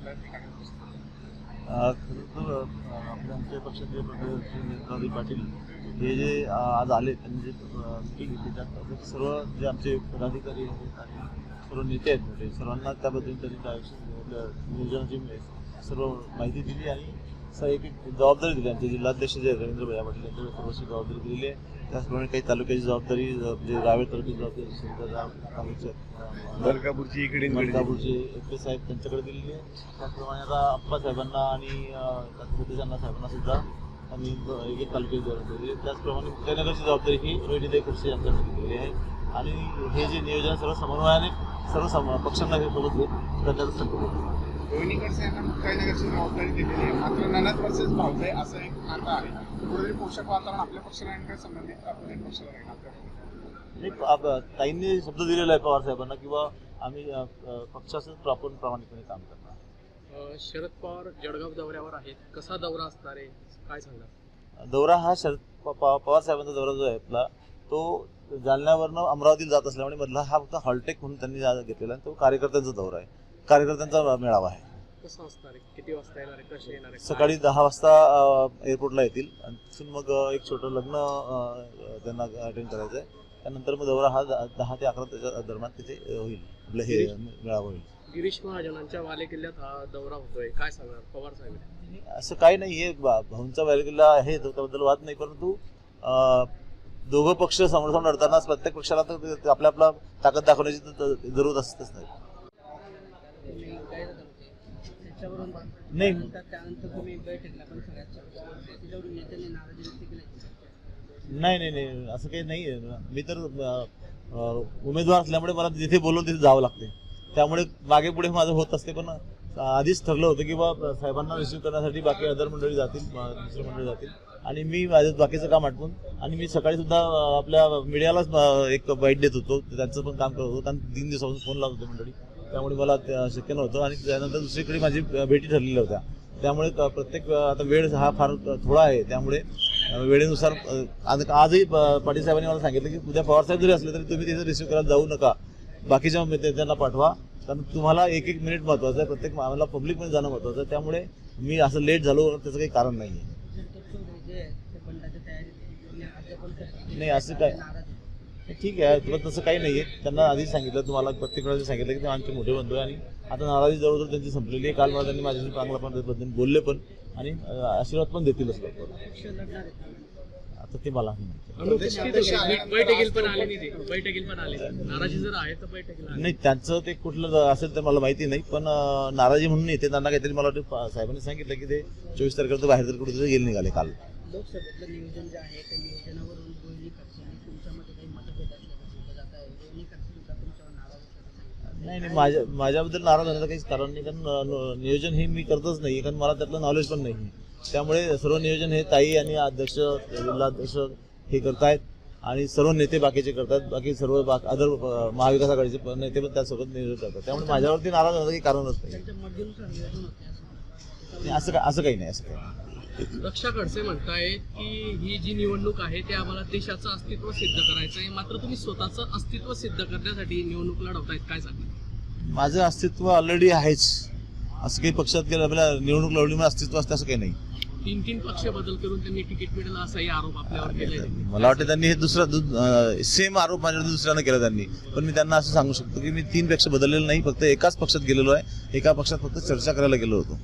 खरं तर आपल्या आमच्या पक्षाचे नेताजी पाटील हे जे आज आले त्यांनी जे मिटिंग घेतली त्यात सर्व जे आमचे पदाधिकारी आहेत आणि सर्व नेते आहेत मोठे सर्वांना त्याबद्दल त्यांनी त्या नियोजनाची सर्व माहिती दिली आणि स- एक एक जबाबदारी दिली आमचे. जिल्हाध्यक्ष जे रवींद्र भैया पाटील यांच्याकडे सर्वस्वी जबाबदारी दिलेली आहे. त्याचप्रमाणे काही तालुक्याची जबाबदारी म्हणजे रावेर तालुक्याची जबाबदारी मलकापूरची इकडे मलकापूरचे एपी साहेब त्यांच्याकडे दिलेली आहे. त्याचप्रमाणे आता अप्पा साहेबांना आणि सतीशांना साहेबांना सुद्धा आम्ही ब- एक एक तालुक्याची जबाबदारी दिली आहे. त्याचप्रमाणे मुक्ताईनगरची जबाबदारी ही रोहिणीताई खुर्शी यांच्याकडे दिलेली आहे. आणि हे जे नियोजन सर्व समन्वयाने सर्व सम पक्षांना हे सोबत घेत त्याच्यात सगळं रोहिणीकडचे यांना मुक्ताईनगरची जबाबदारी दिलेली आहे. मात्र ननद वर्सेस भाऊजाई असं एक नातं आहे. कुठेतरी पोषक वातावरण आपल्या काय संबंधित आपल्या पक्षाला राहील आपल्या नाही आप- ताईंनी शब्द दिलेला आहे पवार साहेबांना किंवा आम्ही पक्षाचं आपण प्रामाणिकपणे काम करणार शरद पवार जळगाव दौऱ्यावर आहेत. कसा दौरा असणार आहे? काय सांगणार दौरा हा शरद पवार साहेबांचा दौरा जो आहे आपला तो जालन्यावरनं अमरावतीला जात असल्यामुळे मधला हा फक्त हॉलटेक म्हणून त्यांनी जा- घेतलेला आहे. तो कार्यकर्त्यांचा दौरा आहे. कार्यकर्त्यांचा मेळावा आहे. कसं असणार आहे? किती वाजता येणार आहे? कसे येणार आहे? सकाळी दहा वाजता अ, एअरपोर्टला येतील. आणि तिथून मग अ, एक छोटं लग्न अ, त्यांना अटेंड करायचं आहे. त्यानंतर मग दौरा हा द- दहा ते अकरा त्याच्या दरम्यान तिथे अ, होईल. आपलं हे मेळावा होईल. गिरीश महाजनांच्या वाले किल्ल्यात हा दौरा होतोय. काय सांगणार? पवार साहेब असं काही नाही. आहे भा- भाऊंचा वैरकिल्ला आहे तो त्याबद्दल वाद नाही. परंतु अं, दोघं पक्ष समोर समोर लढताना प्रत्येक पक्षाला तर ते- ते आपल्या आपला ताकद दाखवण्याची तर- तर जरूर असतेच नाही. नाही. त्यानंतर त्यानंतर तुम्ही बैठकला पण सगळ्यात चर्चा केली. त्याच्यावरून नेत्यांनी नाराजी व्यक्त केली नाही नाही नाही. असं काही नाही मी तर उमेदवार असल्यामुळे मला जिथे बोलवून तिथे जावं लागते. त्यामुळे मागे पुढे माझं होत असते पण आधीच ठरलं होतं की बा साहेबांना रिसिव्ह करण्यासाठी बाकी अदर मंडळी जातील दुसरे मंडळी जातील. आणि मी माझं बाकीचं काम आटपून आणि मी सकाळी सुद्धा आपल्या मीडियालाच एक बाईट देत होतो. त्यांचं पण काम करत होतो. कारण तीन दिवसापासून फोन लावत होते मंडळी. त्यामुळे मला शक्य नव्हतं. आणि त्यानंतर दुसरीकडे माझी भेटी ठरलेल्या होत्या. त्यामुळे प्रत्येक आता वेळ हा फार थोडा आहे. त्यामुळे वेळेनुसार आजही पाटील साहेबांनी मला सांगितलं की उद्या पवारसाहेब जरी असले तरी तुम्ही तिथे रिसिव्ह करायला जाऊ नका. बाकीच्या नेत्यांना पाठवा. कारण तुम्हाला एक एक मिनिट महत्वाचं आहे. प्रत्येक मला पब्लिकमध्ये जाणं महत्वाचं आहे. त्यामुळे मी असं लेट झालो त्याचं काही कारण नाही आहे. नाही, असं काय-. ठीक आहे तुला तसं काही नाही आहे त्यांना आधीच सांगितलं तुम्हाला प्रत्येक वेळेला सांगितलं की ते आमचे मोठे बंधू आहे आणि आता नाराजी जवळजवळ त्यांची संपलेली आहे काल मला त्यांनी माझ्याशी चांगला पण त्याबद्दल बोलले पण आणि आशीर्वाद पण लढणार आहेत आता ते मला नाही माहिती. अनुपस्थित होते. बैठकील पण आले नाही ते बैठकील पण आले नाही. नाराजी जर आहे तर बैठकीला आले. नाही त्यांचं ते कुठलं असेल तर मला माहिती नाही पण नाराजी म्हणून नाही ते त्यांना काहीतरी मला वाटतं साहेबांनी सांगितलं की ते चोवीस तारखेला बाहेर तर कुठे गेले निघाले काल लोकसभेतलं नियोजन जे आहे त्या नियोजनावरून नाही नाही माझ्या माझ्याबद्दल नाराज होण्याचं काहीच कारण नाही कारण नियोजन हे मी करतच नाही कारण मला त्यातलं नॉलेज पण नाही. त्यामुळे सर्व नियोजन हे ताई आणि अध्यक्ष जिल्हाध्यक्ष हे करतायत आणि सर्व नेते बाकीचे करतात. बाकी सर्व बाक अदर महाविकास आघाडीचे पण नेते पण त्यासोबत नियोजन करतात. त्यामुळे माझ्यावरती नाराज होण्याचं काही कारणच नाही असं असं काही नाही असं काही. रक्षा खडसे म्हणतायत की ही जी निवडणूक आहे ते आम्हाला देशाचं अस्तित्व सिद्ध करायचं आहे. मात्र तुम्ही स्वतःचं अस्तित्व सिद्ध करण्यासाठी निवडणूक लढवतायत. काय सांगणार माझं अस्तित्व ऑलरेडी आहेच. असं काही पक्षात गेलं आपल्याला निवडणूक लढवली अस्तित्व असतं असं काही नाही. तीन तीन पक्ष बदल करून त्यांनी तिकीट मिळालं असाही आरोप आपल्यावर केलाय मला वाटतं त्यांनी हे दुसरा सेम आरोप माझ्यावर दुसऱ्यानं केला त्यांनी. पण मी त्यांना असं सांगू शकतो की मी तीन पेक्षा बदललेलो नाही फक्त एकाच पक्षात गेलेलो आहे. एका पक्षात फक्त चर्चा करायला गेलो होतो.